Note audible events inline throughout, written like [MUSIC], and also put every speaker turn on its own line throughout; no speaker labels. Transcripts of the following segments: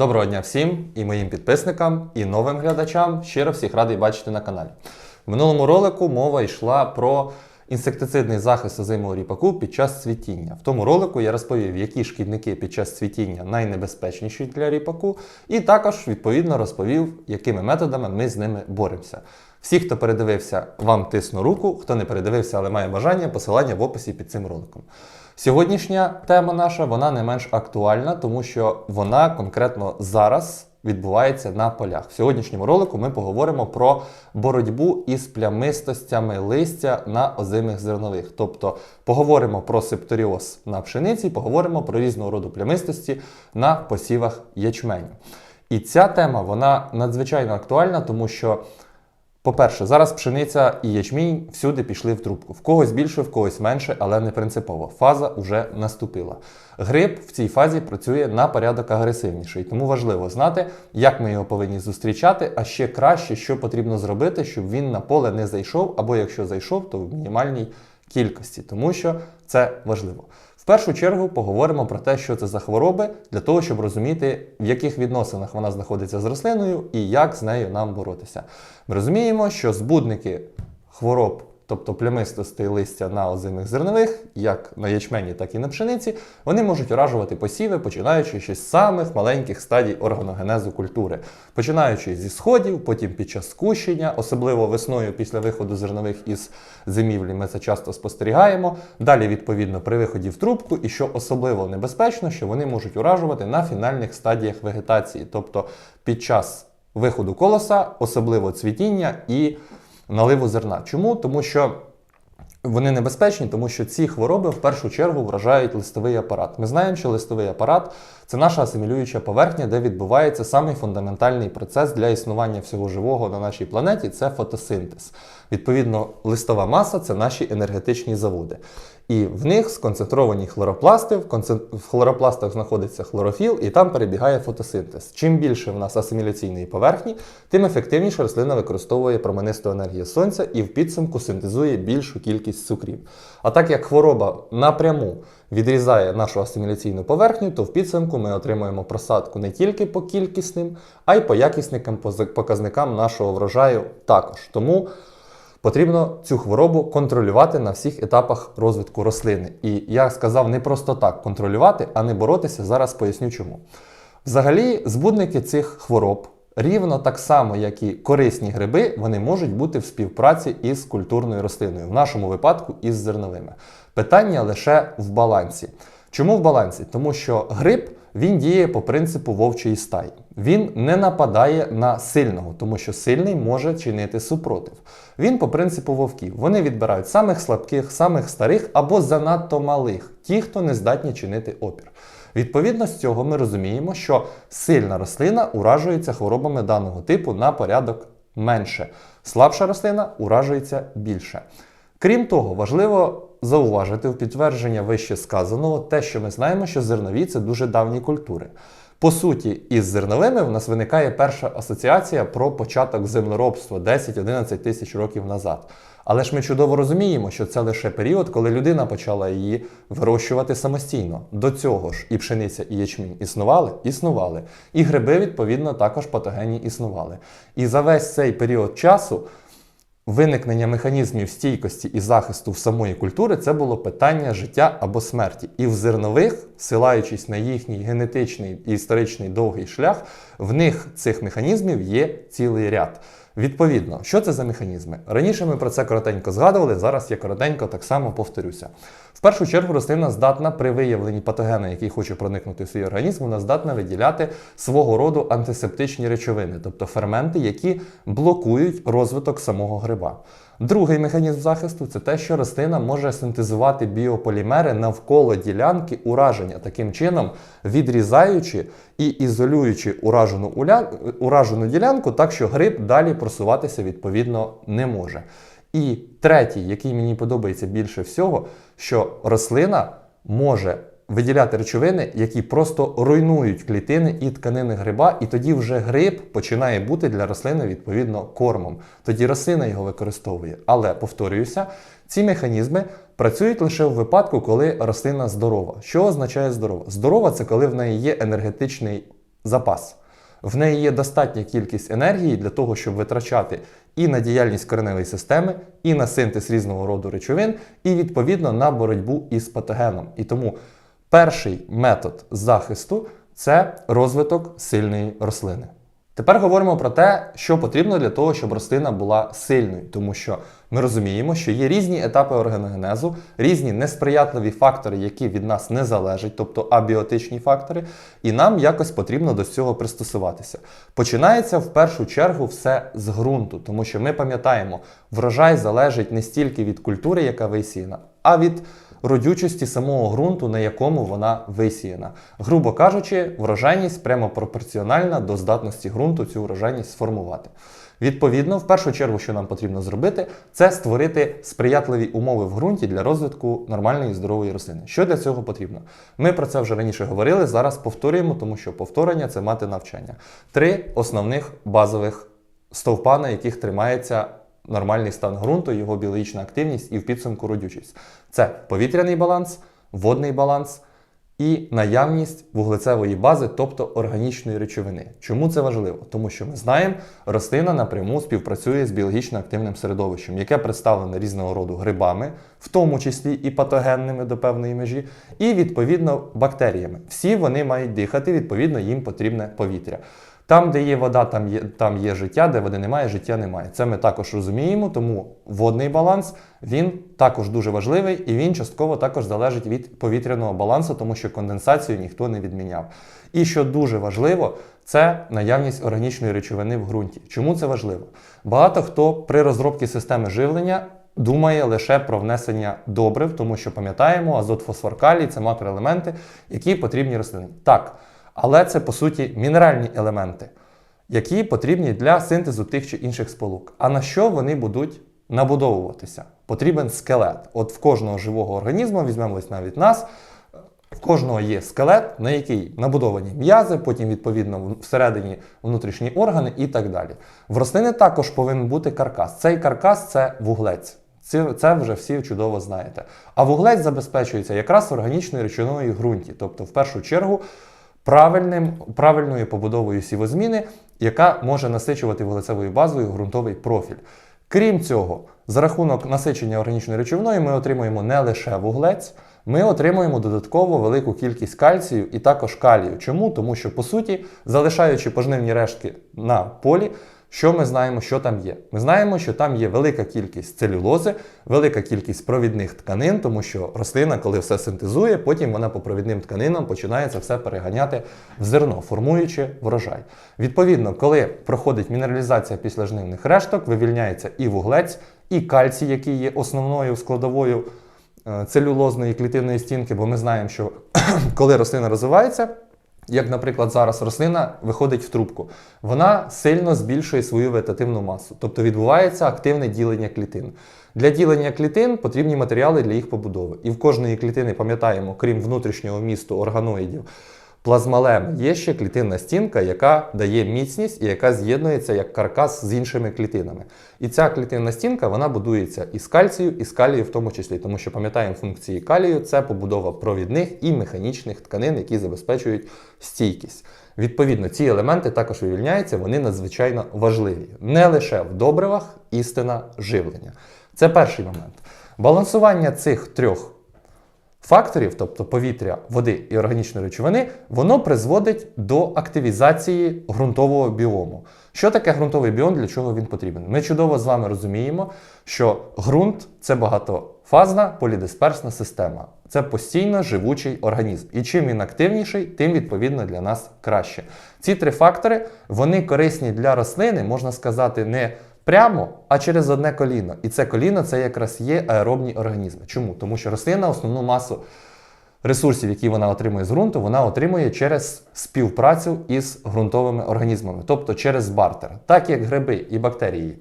Доброго дня всім і моїм підписникам, і новим глядачам. Щиро всіх радий бачити на каналі. В минулому ролику мова йшла про інсектицидний захист озимого ріпаку під час цвітіння. В тому ролику я розповів, які шкідники під час цвітіння найнебезпечніші для ріпаку, і також відповідно розповів, якими методами ми з ними боремося. Всі, хто передивився, вам тисну руку, хто не передивився, але має бажання, посилання в описі під цим роликом. Сьогоднішня тема наша вона не менш актуальна, тому що вона конкретно зараз відбувається на полях. В сьогоднішньому ролику ми поговоримо про боротьбу із плямистостями листя на озимих зернових. Тобто поговоримо про септоріоз на пшениці, поговоримо про різного роду плямистості на посівах ячменю. І ця тема вона надзвичайно актуальна, тому що. По-перше, зараз пшениця і ячмінь всюди пішли в трубку. В когось більше, в когось менше, але не принципово. Фаза вже наступила. Гриб в цій фазі працює на порядок агресивніший, тому важливо знати, як ми його повинні зустрічати, а ще краще, що потрібно зробити, щоб він на поле не зайшов, або якщо зайшов, то в мінімальній кількості, тому що це важливо. Першу чергу поговоримо про те, що це за хвороби, для того, щоб розуміти, в яких відносинах вона знаходиться з рослиною і як з нею нам боротися. Ми розуміємо, що збудники хвороб, тобто плямистостей листя на озимих зернових, як на ячмені, так і на пшениці, вони можуть уражувати посіви, починаючи ще з самих маленьких стадій органогенезу культури, починаючи зі сходів, потім під час скущення, особливо весною після виходу зернових із зимівлі, ми це часто спостерігаємо. Далі, відповідно, при виході в трубку, і що особливо небезпечно, що вони можуть уражувати на фінальних стадіях вегетації, тобто під час виходу колоса, особливо цвітіння і наливу зерна. Чому? Тому що вони небезпечні, тому що ці хвороби в першу чергу вражають листовий апарат. Ми знаємо, що листовий апарат це наша асимілююча поверхня, де відбувається самий фундаментальний процес для існування всього живого на нашій планеті це фотосинтез. Відповідно, листова маса це наші енергетичні заводи. І в них сконцентровані хлоропласти, в, хлоропластах знаходиться хлорофіл, і там перебігає фотосинтез. Чим більше в нас асиміляційної поверхні, тим ефективніше рослина використовує променисту енергію сонця і в підсумку синтезує більшу кількість цукрів. А так як хвороба напряму відрізає нашу асиміляційну поверхню, то в підсумку ми отримуємо просадку не тільки по кількісним, а й по якісним показникам нашого врожаю також. Тому Потрібно цю хворобу контролювати на всіх етапах розвитку рослини. І я сказав не просто так контролювати, а не боротися. Зараз поясню чому. Взагалі, збудники цих хвороб, рівно так само, як і корисні гриби, вони можуть бути в співпраці із культурною рослиною, в нашому випадку із зерновими. Питання лише в балансі. Чому в балансі? Тому що гриб він діє по принципу вовчої стаї. Він не нападає на сильного, тому що сильний може чинити супротив. Він по принципу вовків. Вони відбирають самих слабких, самих старих або занадто малих, ті, хто не здатні чинити опір. Відповідно з цього ми розуміємо, що сильна рослина уражується хворобами даного типу на порядок менше. Слабша рослина уражується більше. Крім того, важливо зауважити в підтвердження вище сказаного те, що ми знаємо, що зернові це дуже давні культури. По суті, із зерновими в нас виникає перша асоціація про початок землеробства 10-11 тисяч років назад. Але ж ми чудово розуміємо, що це лише період, коли людина почала її вирощувати самостійно. До цього ж і пшениця, і ячмінь існували, існували. І гриби, відповідно, також патогенні існували. І за весь цей період часу виникнення механізмів стійкості і захисту в самої культури це було питання життя або смерті. І в зернових, силаючись на їхній генетичний і історичний довгий шлях, в них цих механізмів є цілий ряд. Відповідно, що це за механізми? Раніше ми про це коротенько згадували, зараз я коротенько так само повторюся. В першу чергу рослина здатна при виявленні патогена, який хоче проникнути в свій організм, вона здатна виділяти свого роду антисептичні речовини, тобто ферменти, які блокують розвиток самого гриба. Другий механізм захисту це те, що рослина може синтезувати біополімери навколо ділянки ураження, таким чином відрізаючи і ізолюючи уражену, уля... уражену ділянку, так що гриб далі просуватися відповідно не може. І третій, який мені подобається більше всього, що рослина може виділяти речовини, які просто руйнують клітини і тканини гриба, і тоді вже гриб починає бути для рослини відповідно кормом. Тоді рослина його використовує. Але повторююся, ці механізми працюють лише в випадку, коли рослина здорова. Що означає здорова? Здорова це коли в неї є енергетичний запас. В неї є достатня кількість енергії для того, щоб витрачати і на діяльність кореневої системи, і на синтез різного роду речовин, і відповідно на боротьбу із патогеном. І тому перший метод захисту це розвиток сильної рослини. Тепер говоримо про те, що потрібно для того, щоб рослина була сильною, тому що ми розуміємо, що є різні етапи органогенезу, різні несприятливі фактори, які від нас не залежать, тобто абіотичні фактори, і нам якось потрібно до цього пристосуватися. Починається в першу чергу все з ґрунту, тому що ми пам'ятаємо, врожай залежить не стільки від культури, яка висіяна, а від родючості самого ґрунту, на якому вона висіяна. Грубо кажучи, врожайність прямо пропорціональна до здатності ґрунту цю врожайність сформувати. Відповідно, в першу чергу, що нам потрібно зробити, це створити сприятливі умови в ґрунті для розвитку нормальної здорової рослини. Що для цього потрібно? Ми про це вже раніше говорили. Зараз повторюємо, тому що повторення це мати навчання. Три основних базових стовпа, на яких тримається нормальний стан ґрунту, його біологічна активність і в підсумку родючість. Це повітряний баланс, водний баланс і наявність вуглецевої бази, тобто органічної речовини. Чому це важливо? Тому що ми знаємо, рослина напряму співпрацює з біологічно активним середовищем, яке представлене різного роду грибами, в тому числі і патогенними до певної межі, і відповідно бактеріями. Всі вони мають дихати, відповідно, їм потрібне повітря. Там, де є вода, там є, там є життя, де води немає, життя немає. Це ми також розуміємо, тому водний баланс він також дуже важливий і він частково також залежить від повітряного балансу, тому що конденсацію ніхто не відміняв. І що дуже важливо, це наявність органічної речовини в ґрунті. Чому це важливо? Багато хто при розробці системи живлення. Думає лише про внесення добрив, тому що пам'ятаємо, азот, фосфор, калій це макроелементи, які потрібні рослині. Так, але це по суті мінеральні елементи, які потрібні для синтезу тих чи інших сполук. А на що вони будуть набудовуватися? Потрібен скелет. От в кожного живого організму, візьмемо ось навіть нас, в кожного є скелет, на який набудовані м'язи, потім, відповідно, всередині внутрішні органи і так далі. В рослини також повинен бути каркас. Цей каркас це вуглець. Це, вже всі чудово знаєте. А вуглець забезпечується якраз органічною речовиною ґрунті, тобто, в першу чергу, правильним, правильною побудовою сівозміни, яка може насичувати вуглецевою базою ґрунтовий профіль. Крім цього, за рахунок насичення органічною речовиною ми отримуємо не лише вуглець, ми отримуємо додатково велику кількість кальцію і також калію. Чому? Тому що, по суті, залишаючи пожнивні рештки на полі, що ми знаємо, що там є? Ми знаємо, що там є велика кількість целюлози, велика кількість провідних тканин, тому що рослина, коли все синтезує, потім вона по провідним тканинам починає це все переганяти в зерно, формуючи врожай. Відповідно, коли проходить мінералізація післяжнивних решток, вивільняється і вуглець, і кальцій, який є основною складовою е, целюлозної клітинної стінки, бо ми знаємо, що [CLEARS THROAT] коли рослина розвивається, як, наприклад, зараз рослина виходить в трубку, вона сильно збільшує свою вегетативну масу, тобто відбувається активне ділення клітин. Для ділення клітин потрібні матеріали для їх побудови. І в кожної клітини, пам'ятаємо, крім внутрішнього місту органоїдів, плазмалем є ще клітинна стінка, яка дає міцність і яка з'єднується як каркас з іншими клітинами. І ця клітинна стінка вона будується із кальцію, і з калію в тому числі, тому що пам'ятаємо функції калію це побудова провідних і механічних тканин, які забезпечують стійкість. Відповідно, ці елементи також вивільняються, вони надзвичайно важливі. Не лише в добривах, істина живлення. Це перший момент. Балансування цих трьох факторів, тобто повітря, води і органічної речовини, воно призводить до активізації ґрунтового біому. Що таке ґрунтовий біом, для чого він потрібен? Ми чудово з вами розуміємо, що ґрунт це багатофазна полідисперсна система. Це постійно живучий організм. І чим він активніший, тим відповідно для нас краще. Ці три фактори вони корисні для рослини, можна сказати, не прямо, а через одне коліно. І це коліно це якраз є аеробні організми. Чому? Тому що рослина основну масу ресурсів, які вона отримує з ґрунту, вона отримує через співпрацю із ґрунтовими організмами, тобто через бартер. Так як гриби і бактерії,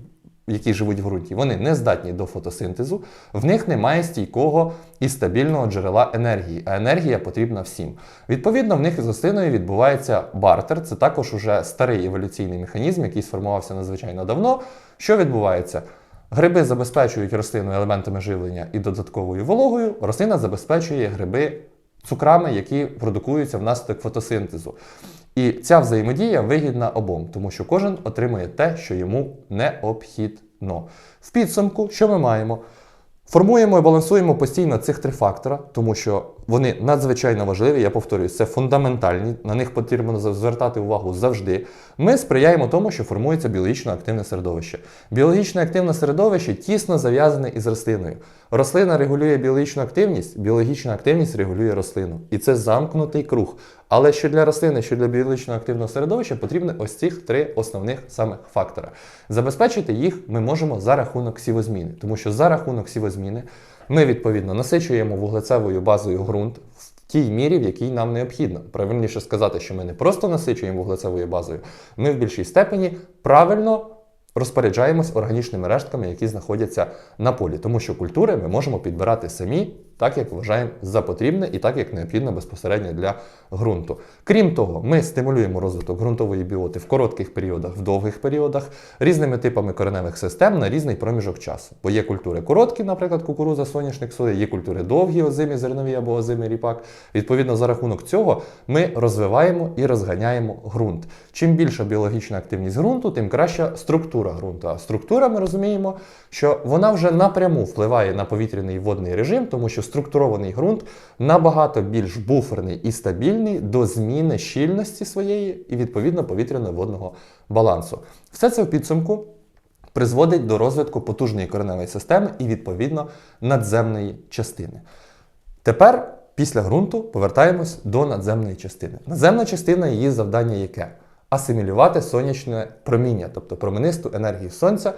які живуть в ґрунті, вони не здатні до фотосинтезу, в них немає стійкого і стабільного джерела енергії, а енергія потрібна всім. Відповідно, в них із рослиною відбувається бартер. Це також уже старий еволюційний механізм, який сформувався надзвичайно давно. Що відбувається? Гриби забезпечують рослину елементами живлення і додатковою вологою, рослина забезпечує гриби цукрами, які продукуються внаслідок фотосинтезу. І ця взаємодія вигідна обом, тому що кожен отримує те, що йому необхідно. В підсумку, що ми маємо? Формуємо і балансуємо постійно цих три фактора, тому що вони надзвичайно важливі. Я повторюю, це фундаментальні, на них потрібно звертати увагу завжди. Ми сприяємо тому, що формується біологічно активне середовище. Біологічно активне середовище тісно зав'язане із рослиною. Рослина регулює біологічну активність, біологічна активність регулює рослину. І це замкнутий круг. Але що для рослини, що для біологічно активного середовища потрібні ось цих три основних самих фактора. Забезпечити їх ми можемо за рахунок сівозміни, тому що за рахунок сівозміни ми відповідно насичуємо вуглецевою базою ґрунт в тій мірі, в якій нам необхідно. Правильніше сказати, що ми не просто насичуємо вуглецевою базою, ми в більшій степені правильно розпоряджаємось органічними рештками, які знаходяться на полі, тому що культури ми можемо підбирати самі, так як вважаємо за потрібне і так як необхідно безпосередньо для ґрунту. Крім того, ми стимулюємо розвиток ґрунтової біоти в коротких періодах, в довгих періодах, різними типами кореневих систем на різний проміжок часу. Бо є культури короткі, наприклад, кукуруза, соняшник, соя, є культури довгі, озимі, зернові або озимий ріпак. Відповідно, за рахунок цього ми розвиваємо і розганяємо ґрунт. Чим більша біологічна активність ґрунту, тим краща структура ґрунту. А структура, ми розуміємо, що вона вже напряму впливає на повітряний і водний режим, тому що структурований ґрунт набагато більш буферний і стабільний до зміни щільності своєї і відповідно повітряно-водного балансу. Все це в підсумку призводить до розвитку потужної кореневої системи і відповідно надземної частини. Тепер, після ґрунту, повертаємось до надземної частини. Надземна частина її завдання яке? Асимілювати сонячне проміння, тобто променисту енергію сонця,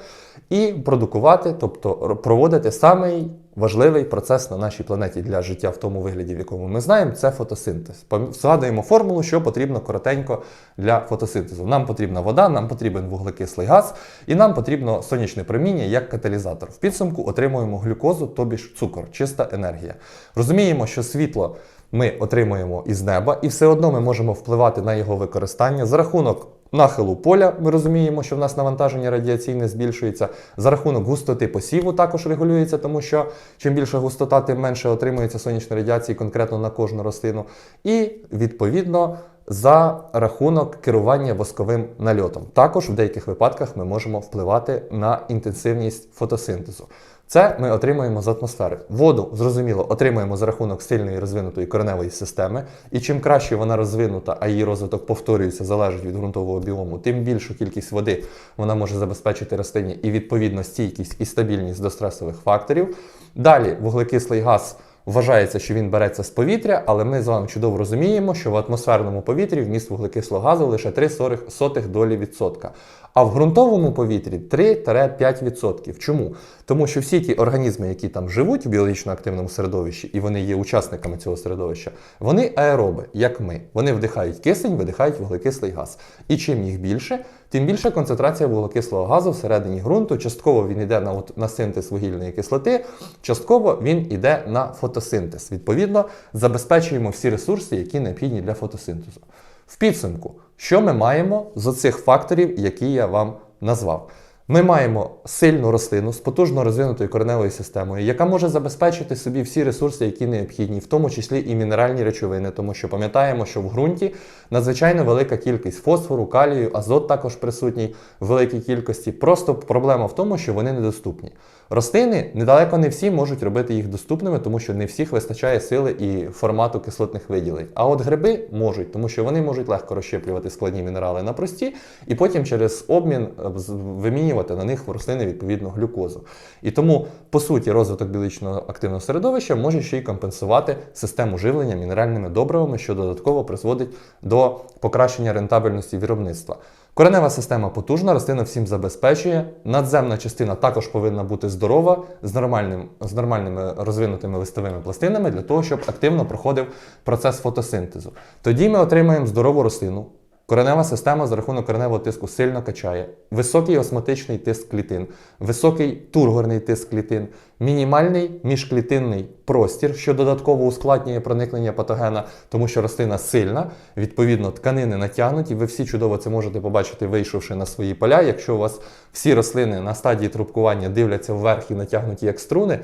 і продукувати, тобто проводити самий важливий процес на нашій планеті для життя в тому вигляді, в якому ми знаємо, це фотосинтез. Згадуємо формулу, що потрібно коротенько для фотосинтезу. Нам потрібна вода, нам потрібен вуглекислий газ, і нам потрібно сонячне проміння як каталізатор. В підсумку отримуємо глюкозу, тобі ж цукор, чиста енергія. Розуміємо, що світло ми отримуємо із неба, і все одно ми можемо впливати на його використання за рахунок. Нахилу поля ми розуміємо, що в нас навантаження радіаційне збільшується. За рахунок густоти посіву також регулюється, тому що чим більша густота, тим менше отримується сонячної радіації конкретно на кожну рослину. І відповідно за рахунок керування восковим нальотом. Також в деяких випадках ми можемо впливати на інтенсивність фотосинтезу. Це ми отримуємо з атмосфери. Воду, зрозуміло, отримуємо за рахунок сильної розвинутої кореневої системи. І чим краще вона розвинута, а її розвиток повторюється, залежить від ґрунтового біому, тим більшу кількість води вона може забезпечити рослині і відповідно стійкість і стабільність до стресових факторів. Далі вуглекислий газ. Вважається, що він береться з повітря, але ми з вами чудово розуміємо, що в атмосферному повітрі вміст вуглекислого газу лише 3 сотих долі відсотка. А в ґрунтовому повітрі 3-5%. Чому? Тому що всі ті організми, які там живуть в біологічно активному середовищі, і вони є учасниками цього середовища, вони аероби, як ми. Вони вдихають кисень, видихають вуглекислий газ. І чим їх більше, тим більша концентрація вуглекислого газу всередині ґрунту. Частково він йде на, на синтез вугільної кислоти, частково він йде на фотосинтез. Відповідно, забезпечуємо всі ресурси, які необхідні для фотосинтезу. В підсумку, що ми маємо з оцих факторів, які я вам назвав? Ми маємо сильну рослину з потужно розвинутою кореневою системою, яка може забезпечити собі всі ресурси, які необхідні, в тому числі і мінеральні речовини, тому що пам'ятаємо, що в ґрунті надзвичайно велика кількість фосфору, калію, азот також присутній в великій кількості. Просто проблема в тому, що вони недоступні. Рослини недалеко не всі можуть робити їх доступними, тому що не всіх вистачає сили і формату кислотних виділень. А от гриби можуть, тому що вони можуть легко розщеплювати складні мінерали на прості, і потім через обмін е, вимінювати на них в рослини відповідно глюкозу. І тому, по суті, розвиток біологічно активного середовища може ще й компенсувати систему живлення мінеральними добривами, що додатково призводить до покращення рентабельності виробництва. Коренева система потужна, рослина всім забезпечує. Надземна частина також повинна бути здорова з, нормальним, з нормальними розвинутими листовими пластинами для того, щоб активно проходив процес фотосинтезу. Тоді ми отримаємо здорову рослину. Коренева система за рахунок кореневого тиску сильно качає, високий осмотичний тиск клітин, високий тургорний тиск клітин, мінімальний міжклітинний простір, що додатково ускладнює проникнення патогена, тому що рослина сильна, відповідно, тканини натягнуті. Ви всі чудово це можете побачити, вийшовши на свої поля. Якщо у вас всі рослини на стадії трубкування дивляться вверх і натягнуті як струни,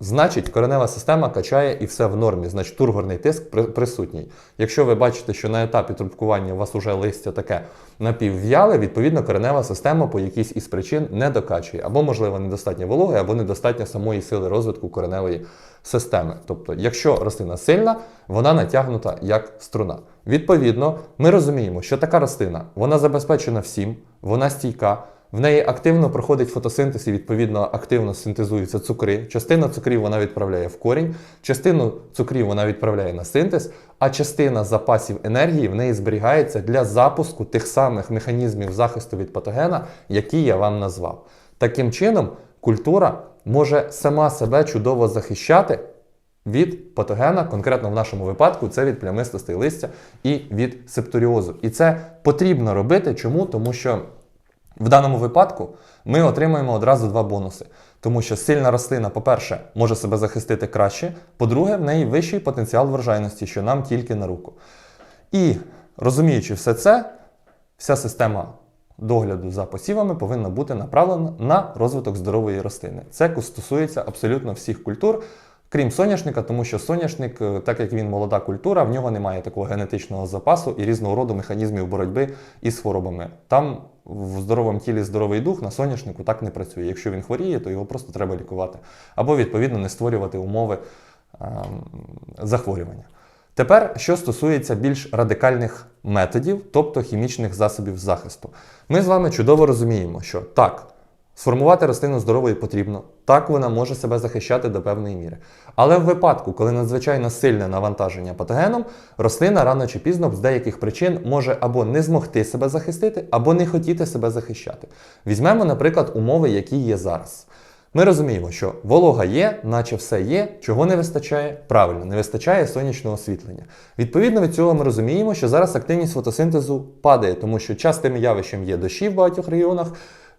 Значить, коренева система качає і все в нормі, значить тургорний тиск присутній. Якщо ви бачите, що на етапі трубкування у вас уже листя таке напівв'яле, відповідно коренева система по якійсь із причин не докачує. Або, можливо, недостатньо вологи, або недостатньо самої сили розвитку кореневої системи. Тобто, якщо рослина сильна, вона натягнута як струна. Відповідно, ми розуміємо, що така рослина вона забезпечена всім, вона стійка. В неї активно проходить фотосинтез і відповідно активно синтезуються цукри. Частина цукрів вона відправляє в корінь, частину цукрів вона відправляє на синтез, а частина запасів енергії в неї зберігається для запуску тих самих механізмів захисту від патогена, які я вам назвав. Таким чином, культура може сама себе чудово захищати від патогена, конкретно в нашому випадку, це від плямистостей листя і від септоріозу. І це потрібно робити. Чому? Тому що в даному випадку ми отримуємо одразу два бонуси. Тому що сильна рослина, по-перше, може себе захистити краще, по-друге, в неї вищий потенціал врожайності, що нам тільки на руку. І розуміючи все це, вся система догляду за посівами повинна бути направлена на розвиток здорової рослини. Це стосується абсолютно всіх культур. Крім соняшника, тому що соняшник, е, так як він молода культура, в нього немає такого генетичного запасу і різного роду механізмів боротьби із хворобами. Там в здоровому тілі здоровий дух на соняшнику так не працює. Якщо він хворіє, то його просто треба лікувати. Або, відповідно, не створювати умови ем, захворювання. Тепер, що стосується більш радикальних методів, тобто хімічних засобів захисту, ми з вами чудово розуміємо, що так, сформувати рослину здоровою потрібно, так вона може себе захищати до певної міри. Але в випадку, коли надзвичайно сильне навантаження патогеном, рослина рано чи пізно з деяких причин може або не змогти себе захистити, або не хотіти себе захищати. Візьмемо, наприклад, умови, які є зараз. Ми розуміємо, що волога є, наче все є, чого не вистачає? Правильно, не вистачає сонячного освітлення. Відповідно від цього ми розуміємо, що зараз активність фотосинтезу падає, тому що частим явищем є дощі в багатьох регіонах.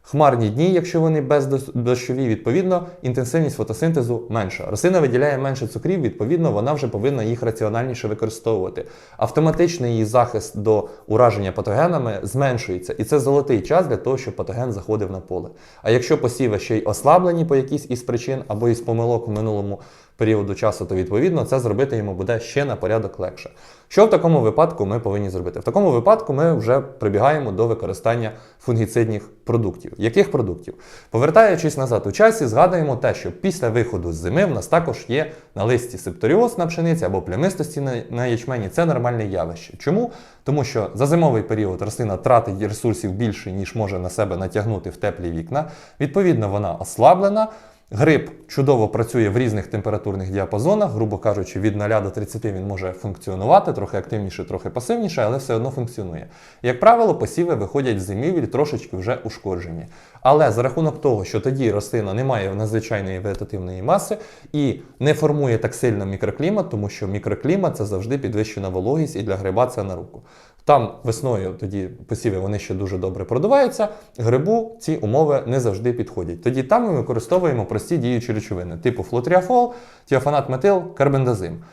Хмарні дні, якщо вони бездощові, відповідно, інтенсивність фотосинтезу менша. Рослина виділяє менше цукрів, відповідно, вона вже повинна їх раціональніше використовувати. Автоматичний її захист до ураження патогенами зменшується, і це золотий час для того, щоб патоген заходив на поле. А якщо посіви ще й ослаблені по якійсь із причин або із помилок в минулому періоду часу, то відповідно це зробити йому буде ще на порядок легше. Що в такому випадку ми повинні зробити? В такому випадку ми вже прибігаємо до використання фунгіцидних продуктів. Яких продуктів? Повертаючись назад у часі, згадуємо те, що після виходу з зими в нас також є на листі септоріоз на пшениці або плямистості на, ячмені. Це нормальне явище. Чому? Тому що за зимовий період рослина тратить ресурсів більше, ніж може на себе натягнути в теплі вікна. Відповідно, вона ослаблена. Гриб чудово працює в різних температурних діапазонах, грубо кажучи, від 0 до 30 він може функціонувати, трохи активніше, трохи пасивніше, але все одно функціонує. Як правило, посіви виходять з зимівлі трошечки вже ушкоджені. Але за рахунок того, що тоді рослина не має надзвичайної вегетативної маси і не формує так сильно мікроклімат, тому що мікроклімат це завжди підвищена вологість і для гриба це на руку. Там весною тоді посіви вони ще дуже добре продуваються. Грибу ці умови не завжди підходять. Тоді там ми використовуємо прості діючі речовини, типу флотріафол, тіофанат метил, карбендазим.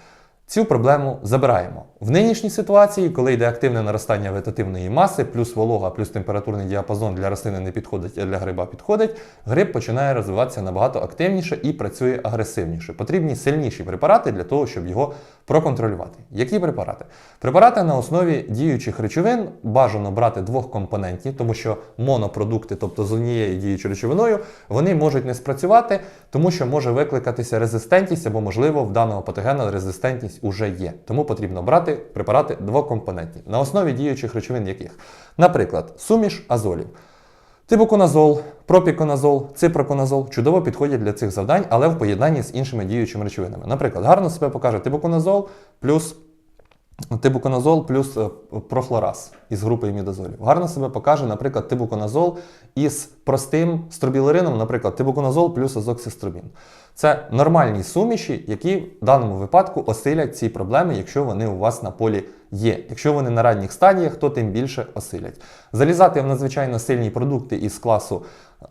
Цю проблему забираємо. В нинішній ситуації, коли йде активне наростання вегетативної маси, плюс волога, плюс температурний діапазон для рослини не підходить, а для гриба підходить, гриб починає розвиватися набагато активніше і працює агресивніше. Потрібні сильніші препарати для того, щоб його проконтролювати. Які препарати? Препарати на основі діючих речовин бажано брати двохкомпонентні, тому що монопродукти, тобто з однією діючою речовиною, вони можуть не спрацювати, тому що може викликатися резистентність або, можливо, в даного патогена резистентність уже є. Тому потрібно брати препарати двокомпонентні на основі діючих речовин яких? Наприклад, суміш азолів. Тибуконазол, пропіконазол, ципроконазол чудово підходять для цих завдань, але в поєднанні з іншими діючими речовинами. Наприклад, гарно себе покаже тибуконазол плюс тибуконазол плюс е, прохлораз із групи імідазолів. Гарно себе покаже, наприклад, тибуконазол із простим стробілерином, наприклад, тибуконазол плюс азоксистробін. Це нормальні суміші, які в даному випадку осилять ці проблеми, якщо вони у вас на полі є. Якщо вони на ранніх стадіях, то тим більше осилять. Залізати в надзвичайно сильні продукти із класу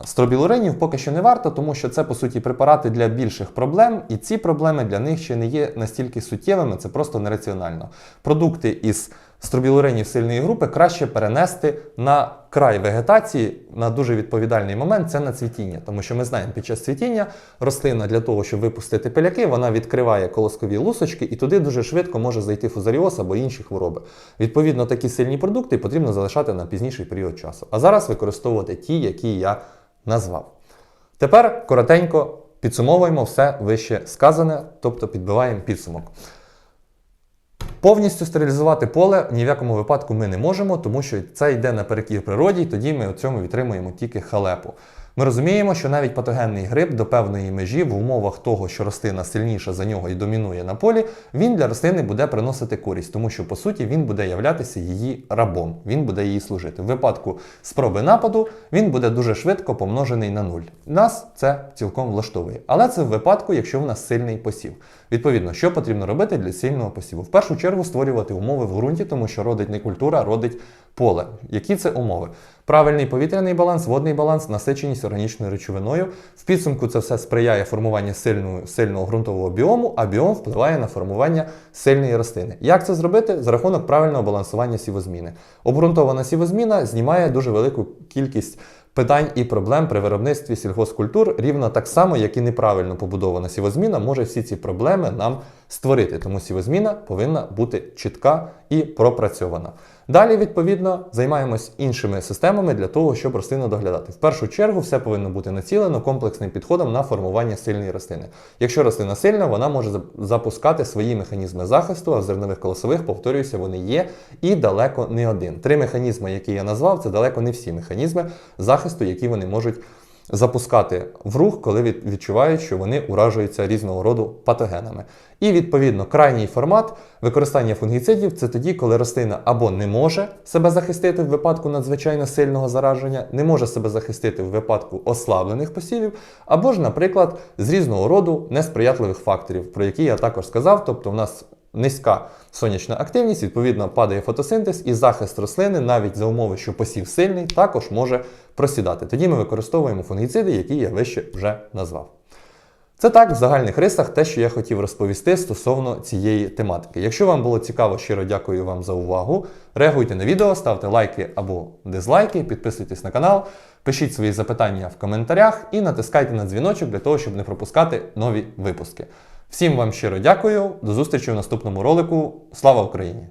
стробілуринів поки що не варто, тому що це по суті препарати для більших проблем, і ці проблеми для них ще не є настільки суттєвими, це просто нераціонально. Продукти із стробілуринів сильної групи краще перенести на край вегетації на дуже відповідальний момент це на цвітіння. Тому що ми знаємо, під час цвітіння рослина для того, щоб випустити пиляки, вона відкриває колоскові лусочки і туди дуже швидко може зайти фузаріоз або інші хвороби. Відповідно, такі сильні продукти потрібно залишати на пізніший період часу. А зараз використовувати ті, які я назвав. Тепер коротенько підсумовуємо все вище сказане, тобто підбиваємо підсумок. Повністю стерилізувати поле ні в якому випадку ми не можемо, тому що це йде наперекір природі, і тоді ми у цьому відтримуємо тільки халепу. Ми розуміємо, що навіть патогенний гриб до певної межі в умовах того, що рослина сильніша за нього і домінує на полі, він для рослини буде приносити користь, тому що по суті він буде являтися її рабом, він буде їй служити. В випадку спроби нападу він буде дуже швидко помножений на нуль. Нас це цілком влаштовує. Але це в випадку, якщо в нас сильний посів. Відповідно, що потрібно робити для сильного посіву? В першу чергу створювати умови в ґрунті, тому що родить не культура, а родить поле. Які це умови? Правильний повітряний баланс, водний баланс, насиченість органічною речовиною. В підсумку це все сприяє формуванню сильного, сильного ґрунтового біому, а біом впливає на формування сильної рослини. Як це зробити? За рахунок правильного балансування сівозміни. Обґрунтована сівозміна знімає дуже велику кількість питань і проблем при виробництві сільгоспкультур, рівно так само, як і неправильно побудована сівозміна, може всі ці проблеми нам створити. Тому сівозміна повинна бути чітка і пропрацьована. Далі, відповідно, займаємось іншими системами для того, щоб рослину доглядати. В першу чергу все повинно бути націлено комплексним підходом на формування сильної рослини. Якщо рослина сильна, вона може запускати свої механізми захисту, а в зернових колосових, повторююся, вони є і далеко не один. Три механізми, які я назвав, це далеко не всі механізми захисту, які вони можуть запускати в рух, коли відчувають, що вони уражуються різного роду патогенами. І відповідно крайній формат використання фунгіцидів це тоді, коли рослина або не може себе захистити в випадку надзвичайно сильного зараження, не може себе захистити в випадку ослаблених посівів, або ж, наприклад, з різного роду несприятливих факторів, про які я також сказав. Тобто, в нас низька сонячна активність, відповідно, падає фотосинтез, і захист рослини, навіть за умови, що посів сильний, також може просідати. Тоді ми використовуємо фунгіциди, які я вище вже назвав. Це так, в загальних рисах, те, що я хотів розповісти стосовно цієї тематики. Якщо вам було цікаво, щиро дякую вам за увагу. Реагуйте на відео, ставте лайки або дизлайки, підписуйтесь на канал, пишіть свої запитання в коментарях і натискайте на дзвіночок для того, щоб не пропускати нові випуски. Всім вам щиро дякую, до зустрічі в наступному ролику. Слава Україні!